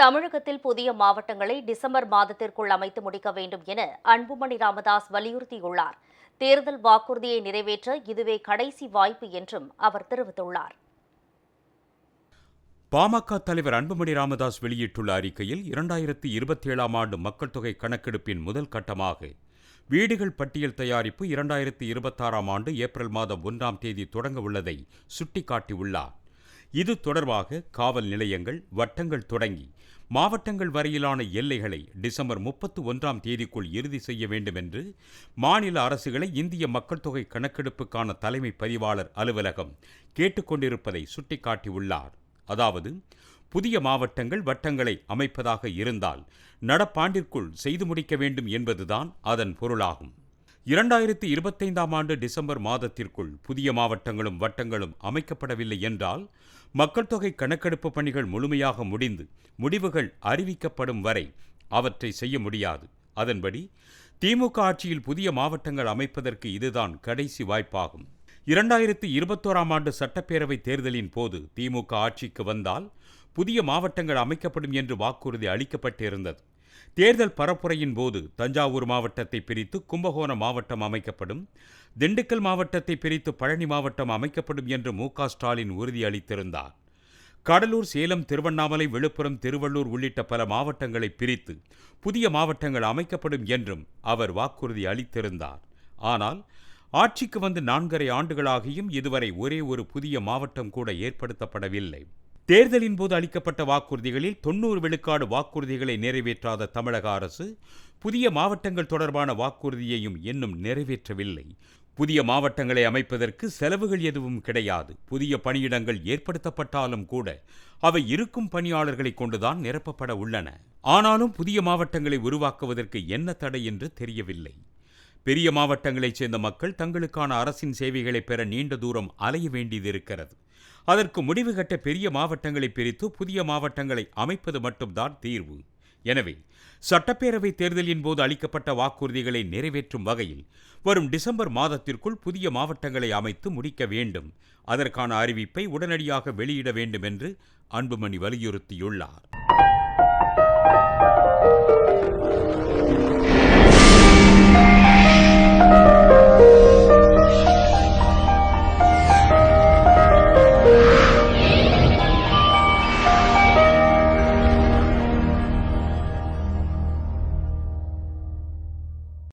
தமிழகத்தில் புதிய மாவட்டங்களை டிசம்பர் மாதத்திற்குள் அமைத்து முடிக்க வேண்டும் என அன்புமணி ராமதாஸ் வலியுறுத்தியுள்ளார். தேர்தல் வாக்குறுதியை நிறைவேற்ற இதுவே கடைசி வாய்ப்பு என்றும் அவர் தெரிவித்துள்ளார். பாமக தலைவர் அன்புமணி ராமதாஸ் வெளியிட்டுள்ள அறிக்கையில் இரண்டாயிரத்தி இருபத்தி ஏழாம் ஆண்டு மக்கள் தொகை கணக்கெடுப்பின் முதல் கட்டமாக வீடுகள் பட்டியல் தயாரிப்பு இரண்டாயிரத்தி இருபத்தாறாம் ஆண்டு ஏப்ரல் மாதம் ஒன்றாம் தேதி தொடங்க உள்ளதை சுட்டிக்காட்டியுள்ளார். இது தொடர்பாக காவல் நிலையங்கள் வட்டங்கள் தொடங்கி மாவட்டங்கள் வரையிலான எல்லைகளை டிசம்பர் முப்பத்து ஒன்றாம் தேதிக்குள் இறுதி செய்ய வேண்டும் என்று மாநில அரசுகளை இந்திய மக்கள் தொகை கணக்கெடுப்புக்கான தலைமை பதிவாளர் அலுவலகம் கேட்டுக்கொண்டிருப்பதை சுட்டிக்காட்டியுள்ளார். அதாவது புதிய மாவட்டங்கள் வட்டங்களை அமைப்பதாக இருந்தால் நடப்பாண்டிற்குள் செய்து முடிக்க வேண்டும் என்பதுதான் அதன் பொருளாகும். இரண்டாயிரத்தி இருபத்தைந்தாம் ஆண்டு டிசம்பர் மாதத்திற்குள் புதிய மாவட்டங்களும் வட்டங்களும் அமைக்கப்படவில்லை என்றால் மக்கள் தொகை கணக்கெடுப்பு பணிகள் முழுமையாக முடிந்து முடிவுகள் அறிவிக்கப்படும் வரை அவற்றை செய்ய முடியாது. அதன்படி திமுக ஆட்சியில் புதிய மாவட்டங்கள் அமைப்பதற்கு இதுதான் கடைசி வாய்ப்பாகும். இரண்டாயிரத்தி இருபத்தோராம் ஆண்டு சட்டப்பேரவை தேர்தலின் போது திமுக ஆட்சிக்கு வந்தால் புதிய மாவட்டங்கள் அமைக்கப்படும் என்று வாக்குறுதி அளிக்கப்பட்டிருந்தது. தேர்தல் பரப்புரையின் போது தஞ்சாவூர் மாவட்டத்தை பிரித்து கும்பகோணம் மாவட்டம் அமைக்கப்படும் திண்டுக்கல் மாவட்டத்தை பிரித்து பழனி மாவட்டம் அமைக்கப்படும் என்று மு க ஸ்டாலின் உறுதியளித்திருந்தார். கடலூர் சேலம் திருவண்ணாமலை விழுப்புரம் திருவள்ளூர் உள்ளிட்ட பல மாவட்டங்களை பிரித்து புதிய மாவட்டங்கள் அமைக்கப்படும் என்றும் அவர் வாக்குறுதி அளித்திருந்தார். ஆனால் ஆட்சிக்கு வந்து நான்கரை ஆண்டுகளாகியும் இதுவரை ஒரே ஒரு புதிய மாவட்டம் கூட ஏற்படுத்தப்படவில்லை. தேர்தலின் போது அளிக்கப்பட்ட வாக்குறுதிகளில் தொன்னூறு விழுக்காடு வாக்குறுதிகளை நிறைவேற்றாத தமிழக அரசு புதிய மாவட்டங்கள் தொடர்பான வாக்குறுதியையும் இன்னும் நிறைவேற்றவில்லை. புதிய மாவட்டங்களை அமைப்பதற்கு செலவுகள் எதுவும் கிடையாது. புதிய பணியிடங்கள் ஏற்படுத்தப்பட்டாலும் கூட அவை இருக்கும் பணியாளர்களை கொண்டுதான் நிரப்பப்பட உள்ளன. ஆனாலும் புதிய மாவட்டங்களை உருவாக்குவதற்கு என்ன தடை என்று தெரியவில்லை. பெரிய மாவட்டங்களைச் சேர்ந்த மக்கள் தங்களுக்கான அரசின் சேவைகளை பெற நீண்ட தூரம் அலைய வேண்டியதிருக்கிறது அதற்கு முடிவு கட்ட பெரிய மாவட்டங்களை பிரித்து புதிய மாவட்டங்களை அமைப்பது மட்டும்தான் தீர்வு. எனவே சட்டப்பேரவை தேர்தலின் போது அளிக்கப்பட்ட வாக்குறுதிகளை நிறைவேற்றும் வகையில் வரும் டிசம்பர் மாதத்திற்குள் புதிய மாவட்டங்களை அமைத்து முடிக்க வேண்டும். அதற்கான அறிவிப்பை உடனடியாக வெளியிட வேண்டும் என்று அன்புமணி வலியுறுத்தியுள்ளார்.